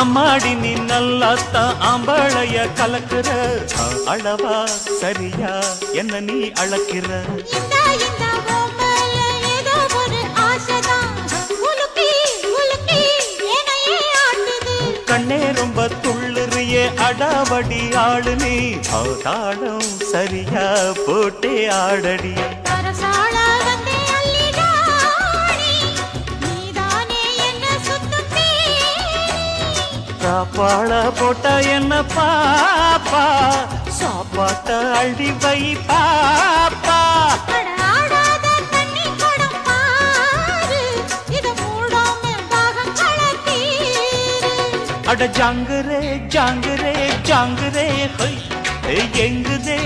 அம்மாடி நீ நல்லாத்தான் ஆம்பளைய கலக்குற? அளவா சரியா? என்ன நீ ஆட்டுது. கண்ணே ரொம்ப துள்ளுறியே அடாவடி ஆளு நீ. தாளம் சரியா போட்டே ஆடடி. சாப்பாட போட்டா என்ன பாப்பா? சாப்பாட்ட அள்ளி வை பாப்பா. அட ஜாங்குரே ஜாங்குரே ஜாங்குரே எங்குதே